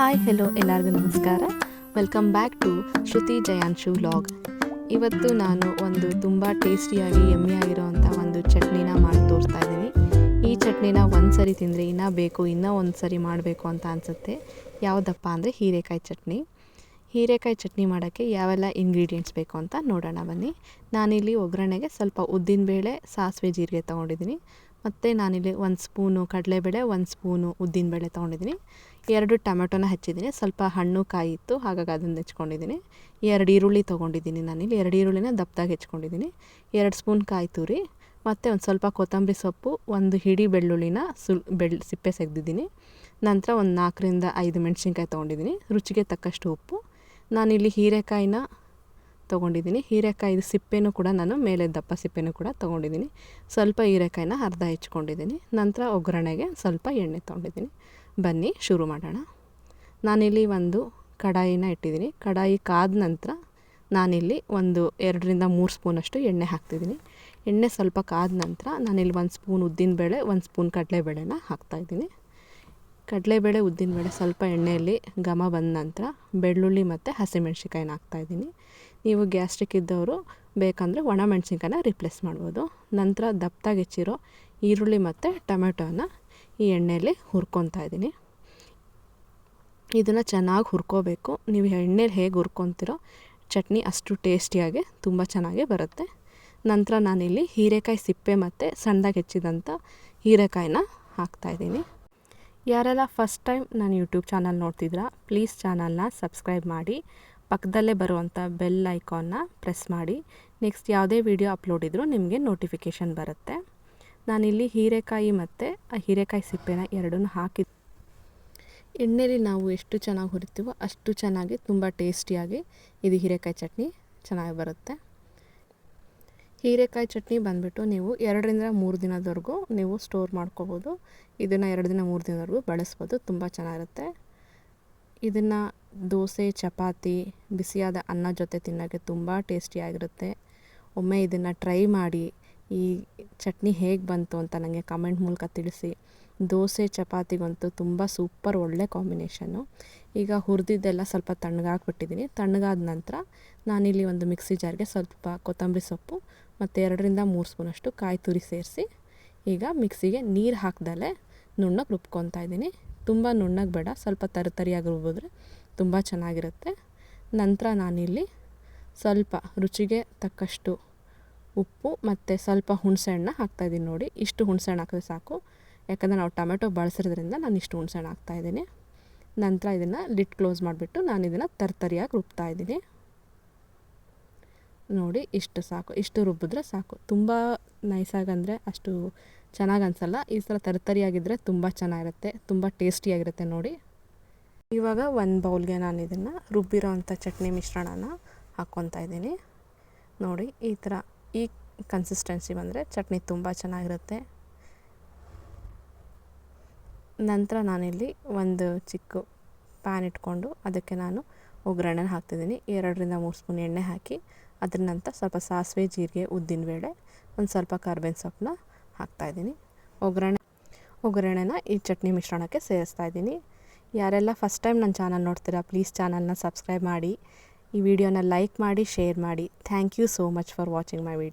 Hi hello ಎಲ್ಲರಿಗೂ ನಮಸ್ಕಾರ. Welcome back to Shruti Jayanshu vlog ಇವತ್ತು ನಾನು ಒಂದು ತುಂಬ ಟೇಸ್ಟಿಯಾಗಿ ಎಮ್ಮಿಯಾಗಿರೋವಂಥ ಒಂದು ಚಟ್ನಿನ ಮಾಡಿ ತೋರಿಸ್ತಾ ಇದ್ದೀನಿ. ಈ ಚಟ್ನಿನ ಒಂದು ಸರಿ ತಿಂದರೆ ಇನ್ನೂ ಬೇಕು, ಇನ್ನೂ ಒಂದು ಸರಿ ಮಾಡಬೇಕು ಅಂತ ಅನಿಸುತ್ತೆ. ಯಾವುದಪ್ಪ ಅಂದರೆ ಹೀರೆಕಾಯಿ ಚಟ್ನಿ. ಹೀರೆಕಾಯಿ ಚಟ್ನಿ ಮಾಡೋಕ್ಕೆ ಯಾವೆಲ್ಲ ಇಂಗ್ರೀಡಿಯೆಂಟ್ಸ್ ಬೇಕು ಅಂತ ನೋಡೋಣ ಬನ್ನಿ. ನಾನಿಲ್ಲಿ ಒಗ್ಗರಣೆಗೆ ಸ್ವಲ್ಪ ಉದ್ದಿನಬೇಳೆ ಸಾಸಿವೆ, ಜೀರಿಗೆ ತೊಗೊಂಡಿದ್ದೀನಿ. ಮತ್ತು ನಾನಿಲ್ಲಿ ಒಂದು ಸ್ಪೂನು ಕಡಲೆಬೇಳೆ, ಒಂದು ಸ್ಪೂನು ಉದ್ದಿನಬೇಳೆ ತೊಗೊಂಡಿದ್ದೀನಿ. ಎರಡು ಟೊಮೆಟೊನ ಹಚ್ಚಿದ್ದೀನಿ. ಸ್ವಲ್ಪ ಹಣ್ಣು, ಕಾಯಿ ಇತ್ತು, ಹಾಗಾಗಿ ಅದನ್ನು ಹೆಚ್ಕೊಂಡಿದ್ದೀನಿ ಎರಡು ಈರುಳ್ಳಿ ತೊಗೊಂಡಿದ್ದೀನಿ ನಾನಿಲ್ಲಿ. ಎರಡು ಈರುಳ್ಳಿನ ದಪ್ಪದಾಗಿ ಹೆಚ್ಕೊಂಡಿದ್ದೀನಿ. ಎರಡು ಸ್ಪೂನ್ ಕಾಯಿ ತುರಿ, ಮತ್ತು ಒಂದು ಸ್ವಲ್ಪ ಕೊತ್ತಂಬರಿ ಸೊಪ್ಪು, ಒಂದು ಹಿಡಿ ಬೆಳ್ಳುಳ್ಳಿನ ಸುಲ್ ಬೆಳ್ ಸಿಪ್ಪೆ ಸೆಗ್ದಿದ್ದೀನಿ. ನಂತರ ಒಂದು ನಾಲ್ಕರಿಂದ ಐದು ಮೆಣಸಿನ್ಕಾಯಿ ತೊಗೊಂಡಿದ್ದೀನಿ. ರುಚಿಗೆ ತಕ್ಕಷ್ಟು ಉಪ್ಪು. ನಾನಿಲ್ಲಿ ಹೀರೆಕಾಯಿನ ತೊಗೊಂಡಿದ್ದೀನಿ. ಹೀರೆಕಾಯಿದು ಸಿಪ್ಪೆನೂ ಕೂಡ ನಾನು ಮೇಲೆ ದಪ್ಪ ಸಿಪ್ಪೆನೂ ಕೂಡ ತೊಗೊಂಡಿದ್ದೀನಿ. ಸ್ವಲ್ಪ ಹೀರೆಕಾಯಿನ ಅರ್ಧ ಹೆಚ್ಕೊಂಡಿದ್ದೀನಿ. ನಂತರ ಒಗ್ಗರಣೆಗೆ ಸ್ವಲ್ಪ ಎಣ್ಣೆ ತೊಗೊಂಡಿದ್ದೀನಿ. ಬನ್ನಿ, ಶುರು ಮಾಡೋಣ. ನಾನಿಲ್ಲಿ ಒಂದು ಕಡಾಯಿನ ಇಟ್ಟಿದ್ದೀನಿ. ಕಡಾಯಿ ಕಾದ ನಂತರ ನಾನಿಲ್ಲಿ ಒಂದು ಎರಡರಿಂದ ಮೂರು ಸ್ಪೂನಷ್ಟು ಎಣ್ಣೆ ಹಾಕ್ತಿದ್ದೀನಿ. ಎಣ್ಣೆ ಸ್ವಲ್ಪ ಕಾದ ನಂತರ ನಾನಿಲ್ಲಿ ಒಂದು ಸ್ಪೂನ್ ಉದ್ದಿನಬೇಳೆ, ಒಂದು ಸ್ಪೂನ್ ಕಡಲೆಬೇಳೆನ ಹಾಕ್ತಾಯಿದ್ದೀನಿ ಕಡಲೆಬೇಳೆ, ಉದ್ದಿನಬೇಳೆ ಸ್ವಲ್ಪ ಎಣ್ಣೆಯಲ್ಲಿ ಘಮ ಬಂದ ನಂತರ ಬೆಳ್ಳುಳ್ಳಿ ಮತ್ತು ಹಸಿಮೆಣ್ಸಿಕಾಯಿನ ಹಾಕ್ತಾಯಿದ್ದೀನಿ ನೀವು ಗ್ಯಾಸ್ಟ್ರಿಕ್ ಇದ್ದವರು ಬೇಕಂದರೆ ಒಣ ಮೆಣಸಿನ್ಕಾಯಿನ ರಿಪ್ಲೇಸ್ ಮಾಡ್ಬೋದು. ನಂತರ ದಪ್ಪದಾಗಿ ಹೆಚ್ಚಿರೋ ಈರುಳ್ಳಿ ಮತ್ತು ಟೊಮೆಟೊನ ಈ ಎಣ್ಣೆಯಲ್ಲಿ ಹುರ್ಕೊತಾ ಇದ್ದೀನಿ. ಇದನ್ನು ಚೆನ್ನಾಗಿ ಹುರ್ಕೋಬೇಕು. ನೀವು ಎಣ್ಣೆಲಿ ಹೇಗೆ ಹುರ್ಕೊತಿರೋ ಚಟ್ನಿ ಅಷ್ಟು ಟೇಸ್ಟಿಯಾಗಿ ತುಂಬ ಚೆನ್ನಾಗಿ ಬರುತ್ತೆ. ನಂತರ ನಾನಿಲ್ಲಿ ಹೀರೆಕಾಯಿ ಸಿಪ್ಪೆ ಮತ್ತು ಸಣ್ಣದಾಗಿ ಹೆಚ್ಚಿದಂಥ ಹೀರೆಕಾಯಿನ ಹಾಕ್ತಾಯಿದ್ದೀನಿ ಯಾರೆಲ್ಲ ಫಸ್ಟ್ ಟೈಮ್ ನಾನು ಯೂಟ್ಯೂಬ್ ಚಾನಲ್ ನೋಡ್ತಿದ್ರ ಪ್ಲೀಸ್ ಚಾನಲ್ನ ಸಬ್ಸ್ಕ್ರೈಬ್ ಮಾಡಿ. ಪಕ್ಕದಲ್ಲೇ ಬರುವಂಥ ಬೆಲ್ ಐಕಾನ್ನ ಪ್ರೆಸ್ ಮಾಡಿ. ನೆಕ್ಸ್ಟ್ ಯಾವುದೇ ವಿಡಿಯೋ ಅಪ್ಲೋಡ್ ಇದ್ದರೂ ನಿಮಗೆ ನೋಟಿಫಿಕೇಷನ್ ಬರುತ್ತೆ. ನಾನಿಲ್ಲಿ ಹೀರೆಕಾಯಿ ಮತ್ತು ಆ ಹೀರೆಕಾಯಿ ಸಿಪ್ಪೆನ ಎರಡನ್ನು ಹಾಕಿ ಎಣ್ಣೆಲಿ ನಾವು ಎಷ್ಟು ಚೆನ್ನಾಗಿ ಹುರಿತೀವೋ ಅಷ್ಟು ಚೆನ್ನಾಗಿ ತುಂಬ ಟೇಸ್ಟಿಯಾಗಿ ಇದು ಹೀರೆಕಾಯಿ ಚಟ್ನಿ ಚೆನ್ನಾಗಿ ಬರುತ್ತೆ. ಹೀರೆಕಾಯಿ ಚಟ್ನಿ ಬಂದುಬಿಟ್ಟು ನೀವು ಎರಡರಿಂದ ಮೂರು ದಿನದವರೆಗೂ ನೀವು ಸ್ಟೋರ್ ಮಾಡ್ಕೋಬೋದು. ಇದನ್ನು ಎರಡು ದಿನ ಮೂರು ದಿನದವರೆಗೂ ಬಳಸ್ಬೋದು. ತುಂಬ ಚೆನ್ನಾಗಿರುತ್ತೆ. ಇದನ್ನು ದೋಸೆ, ಚಪಾತಿ, ಬಿಸಿಯಾದ ಅನ್ನ ಜೊತೆ ತಿನ್ನೋಕ್ಕೆ ತುಂಬ ಟೇಸ್ಟಿಯಾಗಿರುತ್ತೆ ಒಮ್ಮೆ ಇದನ್ನು ಟ್ರೈ ಮಾಡಿ. ಈ ಚಟ್ನಿ ಹೇಗೆ ಬಂತು ಅಂತ ನನಗೆ ಕಮೆಂಟ್ ಮೂಲಕ ತಿಳಿಸಿ. ದೋಸೆ, ಚಪಾತಿಗಂತೂ ತುಂಬ ಸೂಪರ್ ಒಳ್ಳೆ ಕಾಂಬಿನೇಷನ್ನು. ಈಗ ಹುರಿದಿದ್ದೆಲ್ಲ ಸ್ವಲ್ಪ ತಣ್ಣಗಾಕ್ಬಿಟ್ಟಿದ್ದೀನಿ. ತಣ್ಣಗಾದ ನಂತರ ನಾನಿಲ್ಲಿ ಒಂದು ಮಿಕ್ಸಿ ಜಾರ್ಗೆ ಸ್ವಲ್ಪ ಕೊತ್ತಂಬರಿ ಸೊಪ್ಪು ಮತ್ತು ಎರಡರಿಂದ ಮೂರು ಸ್ಪೂನಷ್ಟು ಕಾಯಿ ತುರಿ ಸೇರಿಸಿ ಈಗ ಮಿಕ್ಸಿಗೆ ನೀರು ಹಾಕ್ದಲೇ ನುಣ್ಣಗೆ ರುಬ್ಕೊತಾ ಇದ್ದೀನಿ. ತುಂಬ ನುಣ್ಣಗೆ ಬೇಡ, ಸ್ವಲ್ಪ ತರತರಿಯಾಗಿ ರುಬ್ಬಿದ್ರೆ ತುಂಬ ಚೆನ್ನಾಗಿರುತ್ತೆ. ನಂತರ ನಾನಿಲ್ಲಿ ಸ್ವಲ್ಪ ರುಚಿಗೆ ತಕ್ಕಷ್ಟು ಉಪ್ಪು ಮತ್ತು ಸ್ವಲ್ಪ ಹುಣಸೆಹಣ್ಣ ಹಾಕ್ತಾಯಿದ್ದೀನಿ ನೋಡಿ. ಇಷ್ಟು ಹುಣಸೆಹಣ್ಣು ಹಾಕಿದ್ರೆ ಸಾಕು. ಯಾಕಂದರೆ ನಾವು ಟೊಮೆಟೊ ಬಳಸಿರೋದ್ರಿಂದ ನಾನು ಇಷ್ಟು ಹುಣಸೆಹಣ್ಣು ಹಾಕ್ತಾಯಿದ್ದೀನಿ ನಂತರ ಇದನ್ನು ಲಿಟ್ ಕ್ಲೋಸ್ ಮಾಡಿಬಿಟ್ಟು ನಾನು ಇದನ್ನು ತರ್ತರಿಯಾಗಿ ರುಬ್ತಾ ಇದ್ದೀನಿ. ನೋಡಿ, ಇಷ್ಟು ಸಾಕು. ಇಷ್ಟು ರುಬ್ಬಿದ್ರೆ ಸಾಕು. ತುಂಬ ನೈಸಾಗಂದರೆ ಅಷ್ಟು ಚೆನ್ನಾಗಿ ಅನಿಸಲ್ಲ. ಈ ಥರ ತರ್ತರಿಯಾಗಿದ್ದರೆ ತುಂಬ ಚೆನ್ನಾಗಿರುತ್ತೆ. ತುಂಬ ಟೇಸ್ಟಿಯಾಗಿರುತ್ತೆ ನೋಡಿ. ಇವಾಗ ಒಂದು ಬೌಲ್ಗೆ ನಾನು ಇದನ್ನು ರುಬ್ಬಿರೋ ಅಂಥ ಚಟ್ನಿ ಮಿಶ್ರಣನ ಹಾಕ್ಕೊತಾ ಇದ್ದೀನಿ. ನೋಡಿ, ಈ ಥರ ಈ ಕನ್ಸಿಸ್ಟೆನ್ಸಿ ಬಂದರೆ ಚಟ್ನಿ ತುಂಬ ಚೆನ್ನಾಗಿರುತ್ತೆ. ನಂತರ ನಾನಿಲ್ಲಿ ಒಂದು ಚಿಕ್ಕ ಪ್ಯಾನ್ ಇಟ್ಕೊಂಡು ಅದಕ್ಕೆ ನಾನು ಒಗ್ಗರಣೆನ ಹಾಕ್ತಿದ್ದೀನಿ. ಎರಡರಿಂದ ಮೂರು ಸ್ಪೂನ್ ಎಣ್ಣೆ ಹಾಕಿ, ಅದ್ರ ನಂತರ ಸ್ವಲ್ಪ ಸಾಸಿವೆ, ಜೀರಿಗೆ, ಉದ್ದಿನ ಬೇಳೆ, ಒಂದು ಸ್ವಲ್ಪ ಕರ್ಬೇವಿನ ಸೊಪ್ಪನ್ನ ಹಾಕ್ತಾಯಿದ್ದೀನಿ ಒಗ್ಗರಣೆ, ಒಗ್ಗರಣೆನ ಈ ಚಟ್ನಿ ಮಿಶ್ರಣಕ್ಕೆ ಸೇರಿಸ್ತಾ ಇದ್ದೀನಿ. ಯಾರೆಲ್ಲ ಫಸ್ಟ್ ಟೈಮ್ ನನ್ನ ಚಾನಲ್ ನೋಡ್ತೀರಾ ಪ್ಲೀಸ್ ಚಾನಲ್ನ ಸಬ್ಸ್ಕ್ರೈಬ್ ಮಾಡಿ. ಈ ವಿಡಿಯೋನ ಲೈಕ್ ಮಾಡಿ ಶೇರ್ ಮಾಡಿ. Thank you so much for watching my video